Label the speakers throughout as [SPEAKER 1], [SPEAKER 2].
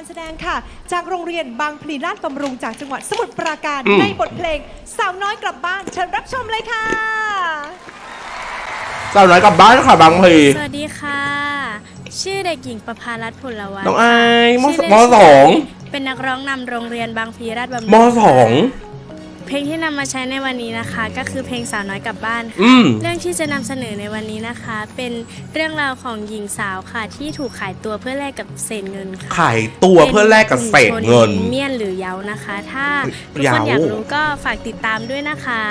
[SPEAKER 1] การแสดงค่ะ จากโรงเรียนบางพลีราชบำรุงจากจังหวัดสมุทรปราการ
[SPEAKER 2] อืม
[SPEAKER 1] ในบทเพลงสาวน้อยกลับบ้านเชิญรับชมเลยค่ะ
[SPEAKER 2] สาวน้อยกลับบ้านค่ะบางพลี
[SPEAKER 3] สวัสดีค่ะ ชื่อเด็กหญิงประภารัตน์ผลวัฒน์
[SPEAKER 2] น้องอาย
[SPEAKER 3] ค่ะ
[SPEAKER 2] ม
[SPEAKER 3] ชื่อเล่น
[SPEAKER 2] มสอง
[SPEAKER 3] เป็นนักร้องนำโรงเรียนบางพลีราชบำรุง
[SPEAKER 2] มสอง
[SPEAKER 3] เพลงที่นำมาใช้ในวันนี้นะคะ ก็คือเพลงสาวน้อยกลับบ้านค่ะ
[SPEAKER 2] อืม
[SPEAKER 3] เรื่องที่จะนำเสนอในวันนี้นะคะ เป็นเรื่องราวของหญิงสาวค่ะ ที่ถูกขายตัวเพื่อแลกกับเศษเงินค่ะ
[SPEAKER 2] ขายตัวเพื่อแลกกับเศษเงิน
[SPEAKER 3] ป็กลุ่มชเมียนหรือเยานะคะ ถ้าทุก
[SPEAKER 2] เยา
[SPEAKER 3] คนอยากรู้ก็ฝากติดตามด้วยนะคะ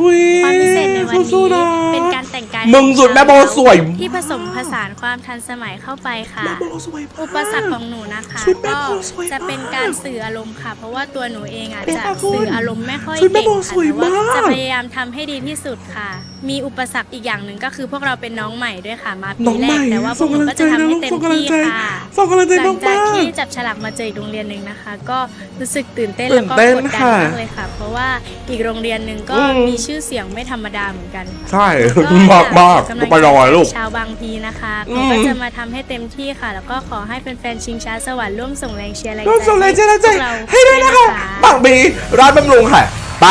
[SPEAKER 2] อุ๊ย
[SPEAKER 3] ความพิเศษในวัน
[SPEAKER 2] สู้
[SPEAKER 3] นี้
[SPEAKER 2] ๆะ
[SPEAKER 3] เป็นการแต่งกาย
[SPEAKER 2] มึงสุดแม่โบสวย
[SPEAKER 3] ที่ผสมผสานความทันสมัยเข้าไปค่ะ
[SPEAKER 2] แม่โบสวยมาก
[SPEAKER 3] อุปสรรคของหนูนะคะ
[SPEAKER 2] ชุดแม่
[SPEAKER 3] ก็
[SPEAKER 2] โบสวยมาก
[SPEAKER 3] จะเป็นการสื่ออารมณ์ค่ะ เพราะว่าตัวหนูเองอะ
[SPEAKER 2] เป็น
[SPEAKER 3] จะ
[SPEAKER 2] ค่ะคุณ
[SPEAKER 3] สื่ออารมณ์ไม่ค่อย
[SPEAKER 2] ชุดแม่
[SPEAKER 3] เก่ง
[SPEAKER 2] โบส
[SPEAKER 3] ค่ะ
[SPEAKER 2] วย
[SPEAKER 3] แต่ว่ามา
[SPEAKER 2] ก
[SPEAKER 3] จะพยายามทำให้ดีที่สุดค่ะ มีอุปสรรคอีกอย่างหนึ่งก็คือพวกเราเป็นน้องใหม่ด้วยค่ะ มา
[SPEAKER 2] น้
[SPEAKER 3] ปี
[SPEAKER 2] อง
[SPEAKER 3] แร
[SPEAKER 2] ใหม่
[SPEAKER 3] กแต่ว่าพว
[SPEAKER 2] ส่
[SPEAKER 3] ก
[SPEAKER 2] ง
[SPEAKER 3] หนู
[SPEAKER 2] กำลัง
[SPEAKER 3] ก็
[SPEAKER 2] ใจ
[SPEAKER 3] จะทำ
[SPEAKER 2] นะ
[SPEAKER 3] ให้
[SPEAKER 2] ลูก
[SPEAKER 3] เต็ม
[SPEAKER 2] ส่งกำลัง
[SPEAKER 3] ที่
[SPEAKER 2] ใจ
[SPEAKER 3] ค่ะ
[SPEAKER 2] ส่งกำลังใจ
[SPEAKER 3] หลังจาก
[SPEAKER 2] มากๆ
[SPEAKER 3] ที่จับฉลากมาเจออีกโรงเรียนหนึ่งนะคะ ก็รู้สึกตื่นเต้น
[SPEAKER 2] ตื่
[SPEAKER 3] แล้ว
[SPEAKER 2] น
[SPEAKER 3] ก็
[SPEAKER 2] เต้น
[SPEAKER 3] กดดัน
[SPEAKER 2] ค่ะ
[SPEAKER 3] มากเลยค่ะ เพราะว่าอีกโรงเรียนหนึ่งก็
[SPEAKER 2] อืม
[SPEAKER 3] มีชื่อเสียงไม่ธรรมดาเหมือนกันค่ะ
[SPEAKER 2] ใช่
[SPEAKER 3] ก็
[SPEAKER 2] มากมาก
[SPEAKER 3] อย
[SPEAKER 2] ก็ไปรอลูก
[SPEAKER 3] ชาวบางพีนะคะ
[SPEAKER 2] อื
[SPEAKER 3] เขา
[SPEAKER 2] ม
[SPEAKER 3] ก็จะมาทำให้เต็มที่ค่ะ แล้วก็ขอให้แฟนๆชิงช้าสวรรค์ร่วมส่งแรงเชียร์แรงใจ
[SPEAKER 2] ร่วมส่งแรงใจแรงใจ
[SPEAKER 3] พวกเรา
[SPEAKER 2] ให้ด้วยนะคะ บางบีร้านบำรุงค่ะ ไป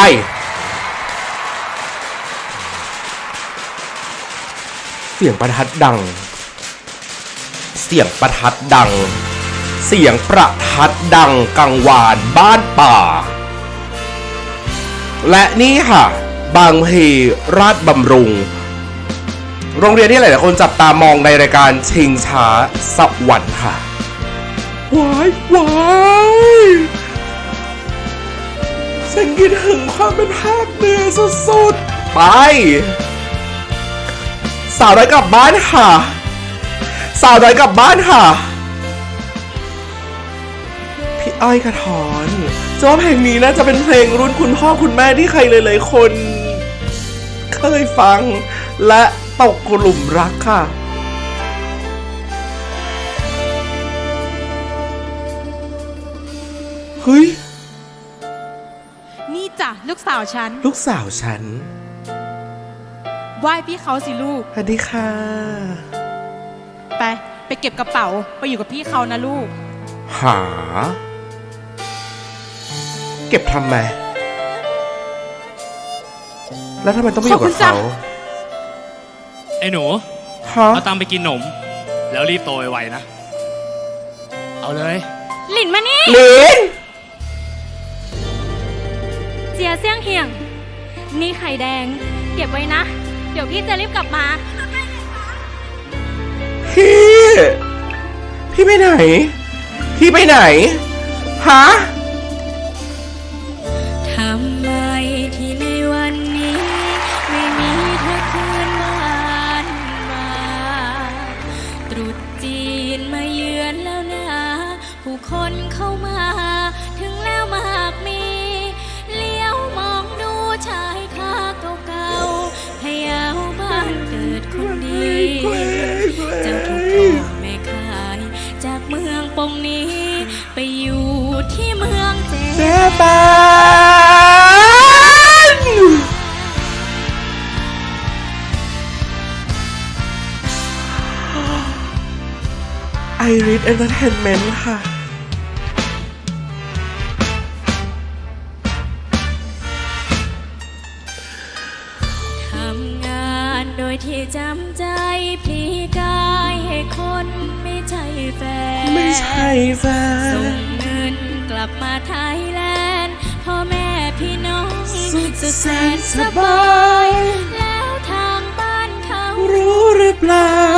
[SPEAKER 2] เสียงประทัดดัง เสียงประทัดดัง เสียงประทัดดังกังวานบ้านป่า และนี่ค่ะ บางพีราชบำรุง โรงเรียนที่หลายๆคนจับตามองในรายการชิงช้าสวรรค์ค่ะ ว้ายว้าย ความเป็นภาคเหนือสุดๆ ไป สาวน้อยกลับบ้านค่ะ สาวน้อยกลับบ้านค่ะ พี่อ้อยกระถอนเจ้าเพลงนี้น่าจะเป็นเพลงรุ่นคุณพ่อคุณแม่ที่ใครหลายๆคน เคยฟัง และตกกลุ่มรักค่ะเฮ้ย
[SPEAKER 4] จ้ะลูกสาวฉัน
[SPEAKER 2] ลูกสาวฉัน
[SPEAKER 4] ไหว้พี่เขาสิลูก
[SPEAKER 2] สวัสดีค่ะ
[SPEAKER 4] ไป ไปเก็บกระเป๋าไปอยู่กับพี่เขานะลูก
[SPEAKER 2] หา เก็บทำไม แล้วทำไมต้องไปอยู่กับ
[SPEAKER 4] ขอบคุณจ้ะ
[SPEAKER 2] เขา
[SPEAKER 5] ไอ้หนู
[SPEAKER 2] ฮะ
[SPEAKER 5] เอาตังค์ไปกินหนม แล้วรีบโตไวๆนะ เอาเลย
[SPEAKER 3] หลินมานี่
[SPEAKER 2] ลิน
[SPEAKER 3] เจียเสี่ยงเหียง นี่ไข่แดง เก็บไว้นะ เดี๋ยวพี่จะรีบกลับมา
[SPEAKER 2] พี่ พี่ไปไหน พี่ไปไหน ฮะ
[SPEAKER 3] ทำไมที่ในวันนี้ ไม่มีเธอคืนบ้านมาตรุษจีนมาเยือนแล้วนะ ผู้คนเข้ามา เอนเต
[SPEAKER 2] อร์เทนเมนต์ค่ะ
[SPEAKER 3] ทำงานโดยที่จำใจพลีกายให้คนไม่ใช่แฟน
[SPEAKER 2] ไม่ใช่แฟ
[SPEAKER 3] ส่
[SPEAKER 2] น
[SPEAKER 3] งเงินกลับมาไทยแลนด์พ่อแม่พี่น้อง
[SPEAKER 2] สุด
[SPEAKER 3] สุด
[SPEAKER 2] แส
[SPEAKER 3] แส
[SPEAKER 2] น
[SPEAKER 3] น
[SPEAKER 2] ส
[SPEAKER 3] ส
[SPEAKER 2] บา
[SPEAKER 3] บายยแล้วทางบ้านเขา
[SPEAKER 2] รู้หรือเปล่า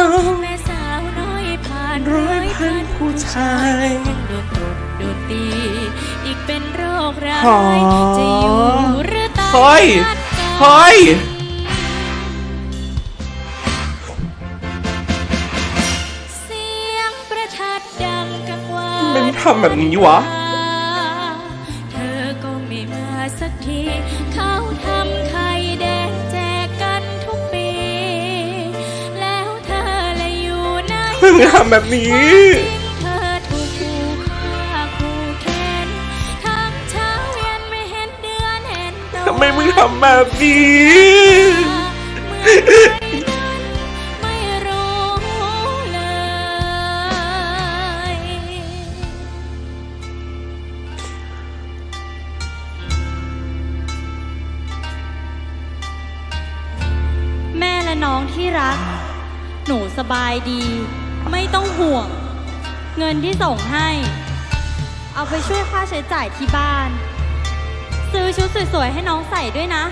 [SPEAKER 2] า
[SPEAKER 3] ยโดนตบโดนตี อีกเป็นโรคร้า
[SPEAKER 2] หอ
[SPEAKER 3] ย จะอยู่หรือตาย
[SPEAKER 2] เฮ้ยเฮ้ย
[SPEAKER 3] เสียงประทัดดังกังวาน
[SPEAKER 2] มันทำแบบนี้วะ
[SPEAKER 3] เธอก็ไม่มาสักที เขาทำไข่แดงแจกกันทุกปี แล้วเธอละอยู่ไหน
[SPEAKER 2] เพิ่งทำแบบนี้
[SPEAKER 3] ไม
[SPEAKER 2] มึงทำแบบนี้
[SPEAKER 3] แม่และ
[SPEAKER 6] น้องที่รัก หนูสบายดี ไม่ต้องห่วง เงินที่ส่งให้ เอาไปช่วยค่าใช้จ่ายที่บ้าน ซื้อชุดสวยๆให้น้องใส่ด้วยนะ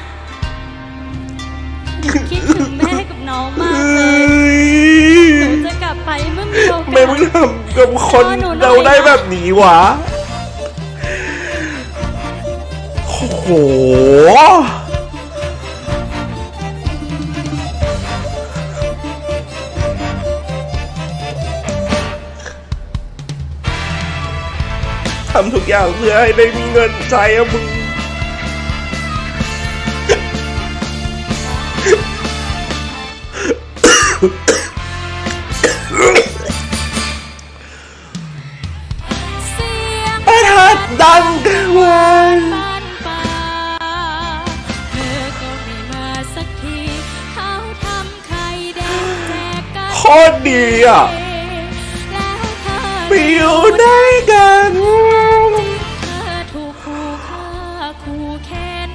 [SPEAKER 6] หนูคิดถึงแม่กับน้องมากเลยหนูจะกลับไปเมื่อมีโอกา
[SPEAKER 2] ไม่
[SPEAKER 6] ส
[SPEAKER 2] มึงทำกับคนเราได้แบบนี้วะโอ้โหทำทุกอย่างเพื่อให้ได้มีเงินใช้อะมึง ตรดีอะ
[SPEAKER 3] แล้วเธอ
[SPEAKER 2] ไปอยู่ด้วยกัน
[SPEAKER 3] เธอถูกขู่ฆ่าขู่เข็น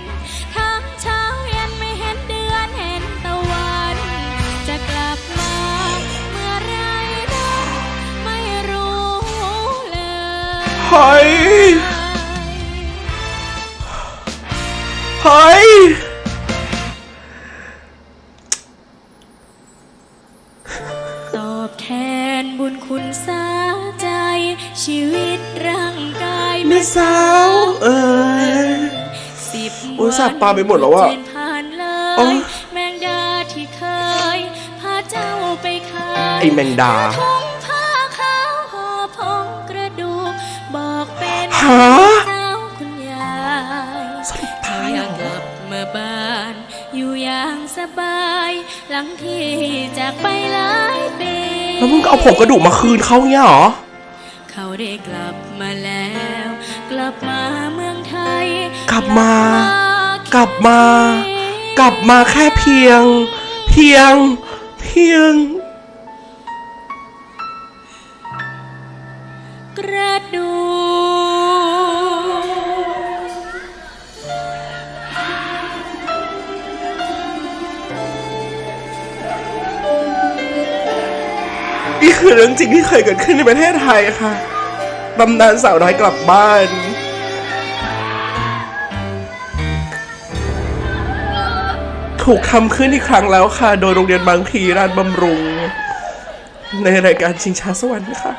[SPEAKER 3] ทั้งเช้าเย็นไม่เห็นเดือนเห็นตะวันจะกลับมาเมื่อไรนั้นไม่รู้เลย
[SPEAKER 2] เฮ้ยเฮ้ย
[SPEAKER 3] คุณสาใจ ชีวิตร่างกาย
[SPEAKER 2] แม่สาวเอ้ย
[SPEAKER 3] สิบ
[SPEAKER 2] โอ้ยสับปลาไปหมดแล้วอะ
[SPEAKER 3] เจ็ผ่านเล
[SPEAKER 2] โอ้
[SPEAKER 3] ย
[SPEAKER 2] ย
[SPEAKER 3] แมงดาที่เคยพาเจ้าไปขาย
[SPEAKER 2] ไอ้แมงดา
[SPEAKER 3] ทุ่งผ้าขาวห่อพงกระดูก บอกเป็น
[SPEAKER 2] ฮะ
[SPEAKER 3] เจ้าคุณยาย
[SPEAKER 2] สรุปตาย
[SPEAKER 3] อ
[SPEAKER 2] เหร
[SPEAKER 3] ยากก
[SPEAKER 2] อ
[SPEAKER 3] ลับมาบ้าน อยู่อย่างสบาย หลังที่จากไปหลายปี
[SPEAKER 2] แล้วมึงก็เอาผงกระดูกมาคืนเขาเนี่ยเหรอ
[SPEAKER 3] เขาได้กลับมาแล้ว กลับมาเมืองไทย
[SPEAKER 2] กลับมา
[SPEAKER 3] กลับมา ก
[SPEAKER 2] ลับมากลับมาแค่เพียง เพียง เพียง
[SPEAKER 3] กระดูก
[SPEAKER 2] คือเรื่องจริงที่เคยเกิดขึ้นในประเทศไทยค่ะตำนานสาวน้อยกลับบ้าน ถูกทำขึ้นอีกครั้งแล้วค่ะ โดยโรงเรียนบางพลีราชบำรุง ในรายการชิงช้าสวรรค์ค่ะ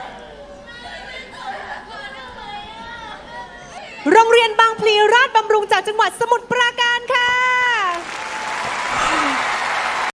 [SPEAKER 1] โรงเรียนบางพลีราชบำรุงจากจังหวัดสมุทรปราการค่ะ